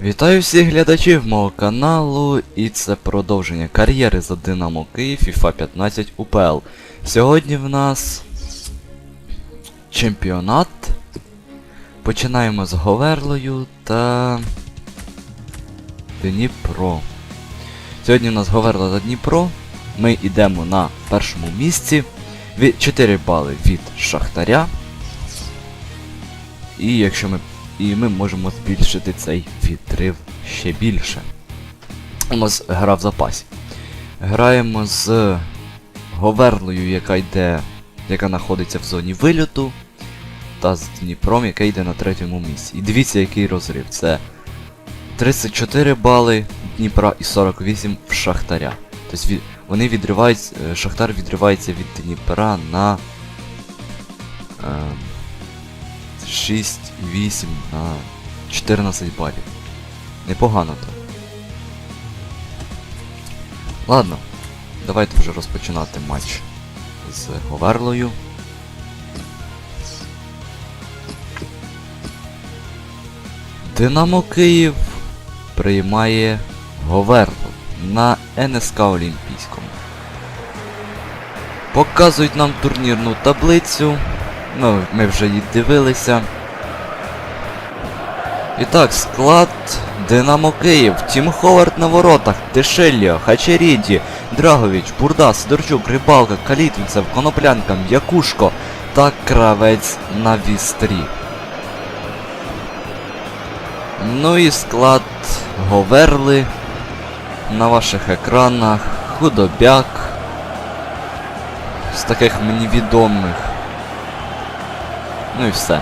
Вітаю всіх глядачів мого каналу, і це продовження кар'єри за Динамо Київ FIFA 15 УПЛ. Сьогодні в нас чемпіонат. Починаємо з Говерлою та Дніпро. Сьогодні у нас Говерла та Дніпро. Ми йдемо на першому місці. Від 4 бали від Шахтаря. І якщо ми і ми можемо збільшити цей відрив ще більше. У нас гра в запасі. Граємо з Говерлою, яка йде, яка знаходиться в зоні вильоту, та з Дніпром, яка йде на третьому місці. І дивіться, який розрив. Це 34 бали Дніпра і 48 в Шахтаря. Тобто вони відривають, е, Шахтар відривається від Дніпра на. Е, 6, 8 на 14 балів. Непогано то. Ладно, давайте вже розпочинати матч з Говерлою. Динамо Київ приймає Говерлу на НСК Олімпійському. Показують нам турнірну таблицю. Ну, ми вже її дивилися. І так, склад Динамо Київ, Тім Ховард на воротах, Дешельо, Хачеріді, Драгович, Бурда, Сидорчук, Рибалка, Калітвінцев, Коноплянка, М'якушко та Кравець на вістрі. Ну і склад Говерли на ваших екранах, Худобяк. З таких мені відомих. Ну і все.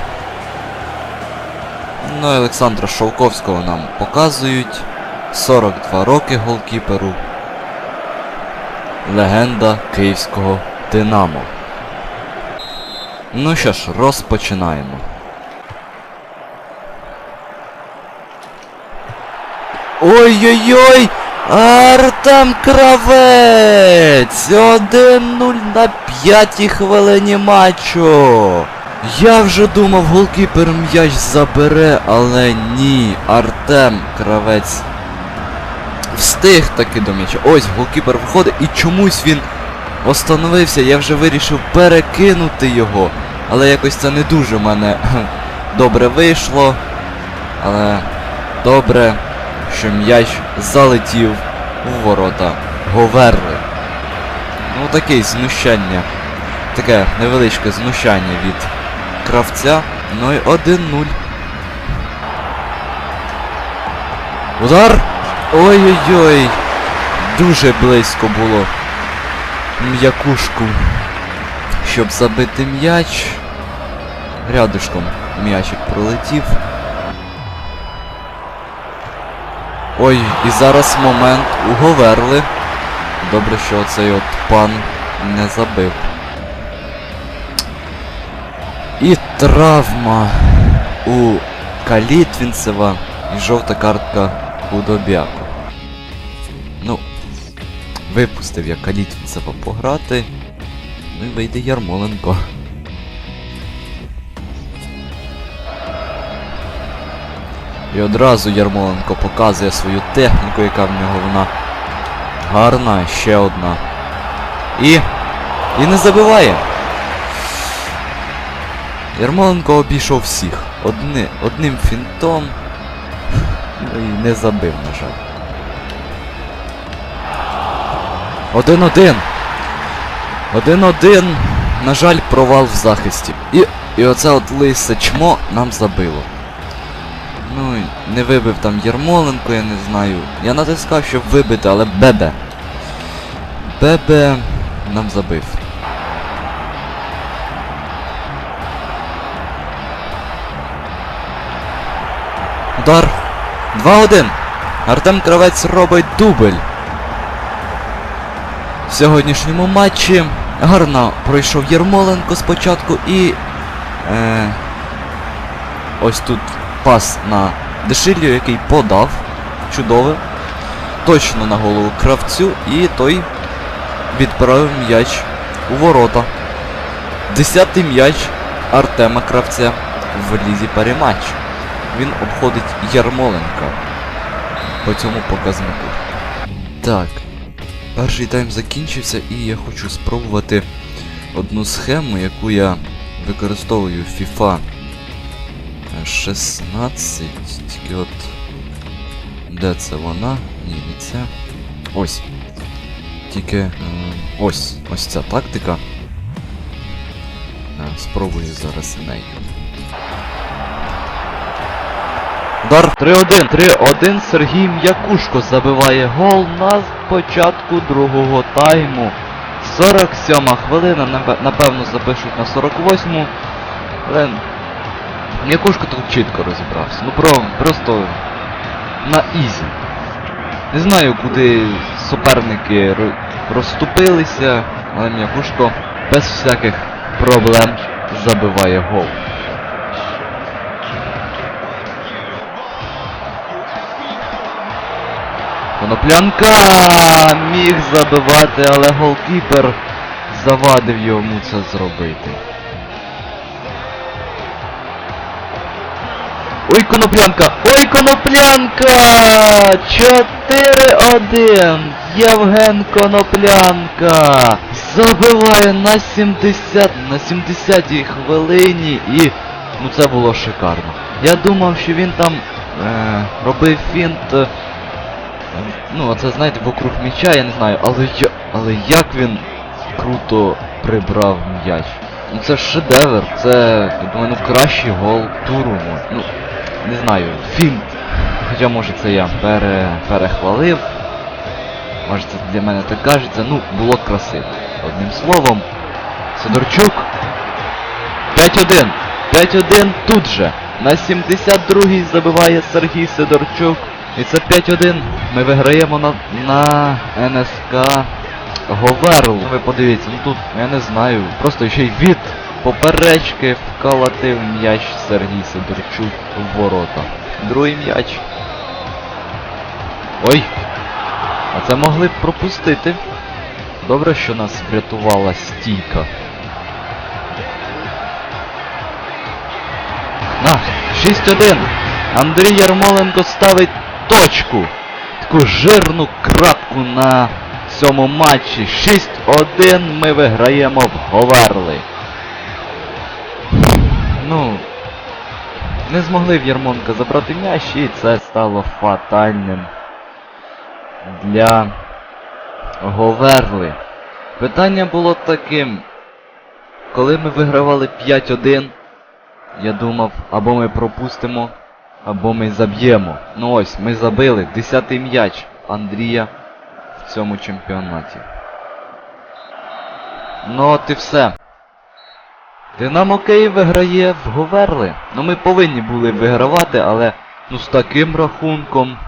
Ну і Олександра Шовковського нам показують. 42 роки голкіперу. Легенда київського Динамо. Ну що ж, розпочинаємо. Ой-ой-ой! Артем Кравець! 1-0 на п'ятій хвилині матчу. Я вже думав, голкіпер м'яч забере, але ні. Артем Кравець встиг таки до м'яча. Ось голкіпер виходить і чомусь він остановився. Я вже вирішив перекинути його. Але якось це не дуже в мене добре вийшло. Але добре, що м'яч залетів у ворота Говерли. Ну такий знущання. Таке невеличке знущання від кравця. Ну і 1-0. Удар! Ой-ой-ой! Дуже близько було м'якушку, щоб забити м'яч. Рядишком м'ячик пролетів. Ой, і зараз момент у Говерли. Добре, що цей от пан не забив. І травма у Калітвінцева і жовта картка у Добяку. Ну, випустив я Калітвінцева пограти. Ну і вийде Ярмоленко. І одразу Ярмоленко показує свою техніку, яка в нього вона гарна, ще одна. І. І не забиває. Ярмоленко обійшов всіх. Одни, одним фінтом. Ну і не забив, на жаль. Один-один. Один-один. На жаль, провал в захисті. І, і оце от лисе чмо нам забило. Ну, і не вибив там Ярмоленко, я не знаю. Я натискав, щоб вибити, але Бебе. Бебе нам забив. Удар. 2-1. Артем Кравець робить дубль. В сьогоднішньому матчі гарно пройшов Єрмоленко спочатку і. Е, ось тут пас на Дешилю, який подав. Чудове. Точно на голову кравцю і той відправив м'яч у ворота. Десятий м'яч Артема Кравця в лізі перематчу. Він обходить Ярмоленка. по цьому показнику. Так. Перший тайм закінчився і я хочу спробувати одну схему, яку я використовую в FIFA 16. Тільки от. Де це вона? Ні, не це. Ось. Тільки. е, ось. Ось ця тактика. Е, Спробую зараз нею. Удар 3-1. 3-1 Сергій М'якушко забиває гол на початку другого тайму. 47 хвилина, напевно запишуть на 48-му. Але М'якушко тут чітко розібрався. Ну про, просто на ізі. Не знаю, куди суперники розступилися, але М'якушко без всяких проблем забиває гол. Коноплянка міг забивати, але голкіпер завадив йому це зробити. Ой, коноплянка! Ой, коноплянка! 4-1! Євген Коноплянка! Забиває на 70 на 70-й хвилині і. Ну це було шикарно. Я думав, що він там е, робив фінт. Ну, оце знаєте, вокруг м'яча, я не знаю, але я, але як він круто прибрав м'яч. Ну це шедевр, це, я думаю, ну кращий гол туру. Ну, не знаю, фінт. Хоча може це я пере, перехвалив. Може це для мене так кажеться, ну, було красиво. Одним словом, Сидорчук 5-1. 5-1 тут же. На 72-й забиває Сергій Сидорчук. І це 5-1. Ми виграємо на, на НСК Говерл. Ви подивіться, ну тут, я не знаю, просто ще й від поперечки вколотив м'яч Сергій Сидорчук в ворота. Другий м'яч. Ой! А це могли б пропустити. Добре, що нас врятувала стійка. На, 6-1. Андрій Ярмоленко ставить точку. Таку жирну крапку на цьому матчі. 6-1 ми виграємо в Говерли. Ну, не змогли в Ярмонка забрати м'яч і це стало фатальним для Говерли. Питання було таким. Коли ми вигравали 5-1, я думав, або ми пропустимо, або ми заб'ємо. Ну ось, ми забили 10-й м'яч Андрія в цьому чемпіонаті. Ну от і все. Динамо Київ виграє в Говерли. Ну ми повинні були вигравати, але ну з таким рахунком.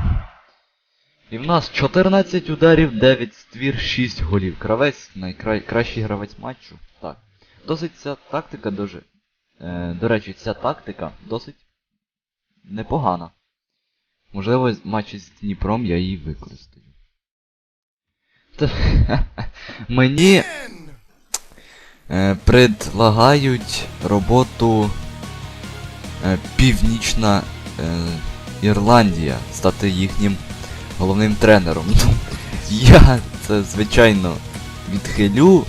І в нас 14 ударів, 9 ствір, 6 голів. Кравець, найкращий гравець матчу. Так. Досить ця тактика дуже. Е, до речі, ця тактика досить непогана. Можливо, з матчі з Дніпром я її використаю. Мені е, предлагають роботу е, Північна е, Ірландія стати їхнім головним тренером. Ну, я це, звичайно, відхилю,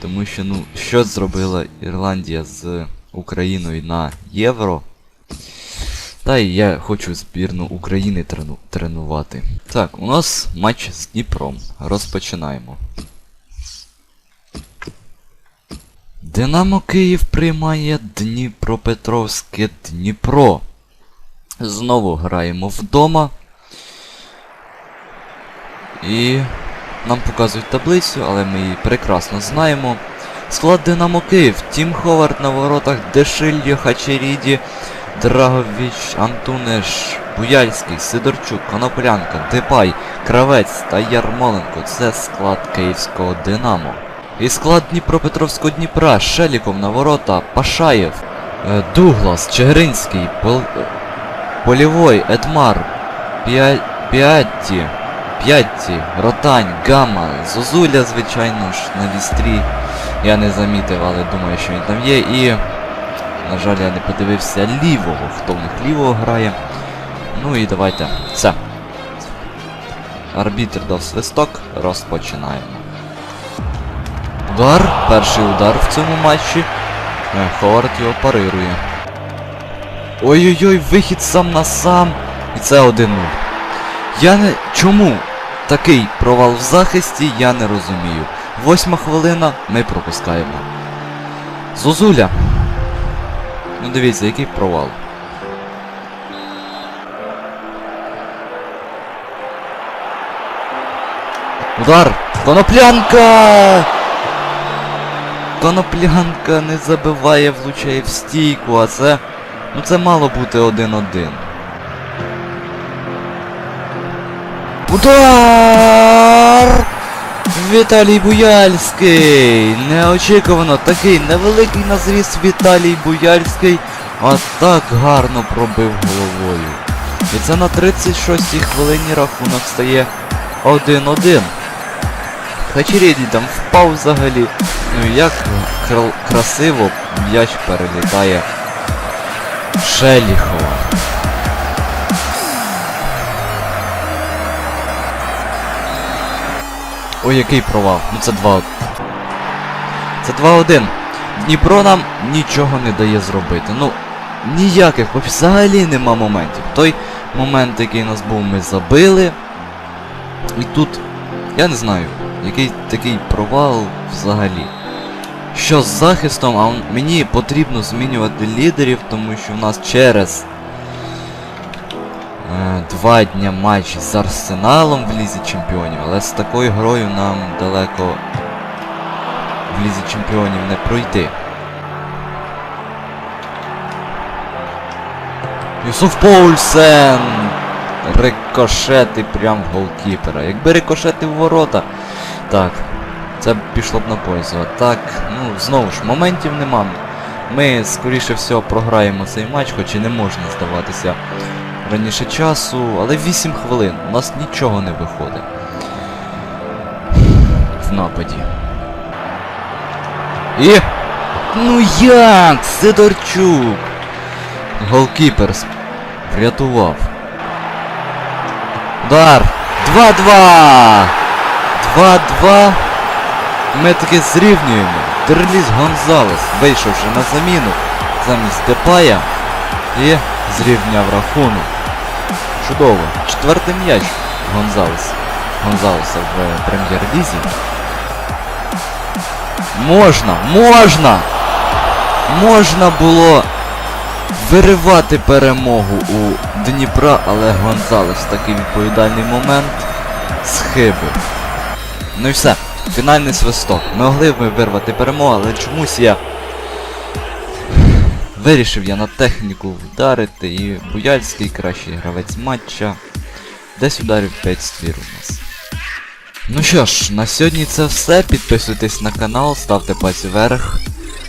тому що, ну, що зробила Ірландія з Україною на Євро? Та й я хочу збірну України трену тренувати. Так, у нас матч з Дніпром. Розпочинаємо. Динамо Київ приймає Дніпропетровське Дніпро. Знову граємо вдома. І нам показують таблицю, але ми її прекрасно знаємо. Склад Динамо Київ, Тім Ховард на воротах, Дешильо, Хачеріді, Драговіч, Антунеш, Буяльський, Сидорчук, Коноплянка, Депай, Кравець та Ярмоленко. Це склад київського Динамо. І склад Дніпропетровського Дніпра, Шеліков на ворота, Пашаєв, е, Дуглас, Чигиринський, Пол... е, Полівой, Едмар. Піатті, П'ятті, Ротань, Гамма, Зозуля, звичайно ж, на вістрі. Я не замітив, але думаю, що він там є. І, на жаль, я не подивився лівого, хто в них лівого грає. Ну і давайте. Все. Арбітр дав свисток, розпочинаємо. Удар, перший удар в цьому матчі. Е, Ховард його парирує. Ой-ой-ой, вихід сам на сам. І це 1-0. Я не. Чому такий провал в захисті, я не розумію. Восьма хвилина ми пропускаємо. Зозуля. Ну дивіться, який провал. Удар! Коноплянка! Коноплянка не забиває, влучає в стійку, а це. Ну це мало бути 1-1. Удар! Віталій Буяльський! Неочікувано такий невеликий на зріст Віталій Буяльський, а так гарно пробив головою. І це на 36-й хвилині рахунок стає 1-1. Хачеріді там впав взагалі. Ну як кра- красиво м'яч перелітає Шеліхова. Ой, який провал. Ну це 2 Це 2-1. Дніпро нам нічого не дає зробити. Ну, ніяких взагалі нема моментів. Той момент, який у нас був, ми забили. І тут, я не знаю, який такий провал взагалі. Що з захистом, а мені потрібно змінювати лідерів, тому що в нас через два дня матч з Арсеналом в Лізі Чемпіонів, але з такою грою нам далеко в Лізі Чемпіонів не пройти. Юсуф Поульсен! Рикошети прям в голкіпера. Якби рикошети в ворота. Так, це б пішло б на пользу. Так, ну, знову ж, моментів нема. Ми, скоріше всього, програємо цей матч, хоч і не можна здаватися раніше часу, але 8 хвилин. У нас нічого не виходить. В нападі. І. Ну як? Сидорчук! Голкіпер врятував. Удар! 2-2! 2-2. Ми таки зрівнюємо. Дерліс Гонзалес, вийшовши на заміну замість Депая і зрівняв рахунок. Чудово. Четвертий м'яч Гонзалес. Гонзалеса в прем'єр-лізі. Можна, можна! Можна було виривати перемогу у Дніпра, але Гонзалес в такий відповідальний момент схибив. Ну і все. Фінальний свисток. Могли б ми вирвати перемогу, але чомусь я вирішив я на техніку вдарити і Буяльський кращий гравець матча. Десь ударів 5 ствір у нас. Ну що ж, на сьогодні це все. Підписуйтесь на канал, ставте пальці вверх.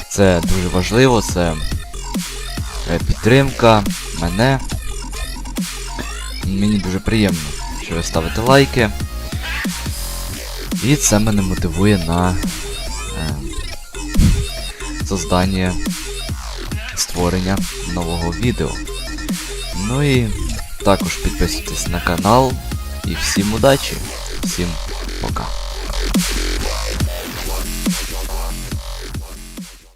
Це дуже важливо, це е, підтримка мене. Мені дуже приємно, що ви ставите лайки. І це мене мотивує на е, создання створення нового відео. Ну і також підписуйтесь на канал. І всім удачі, всім пока.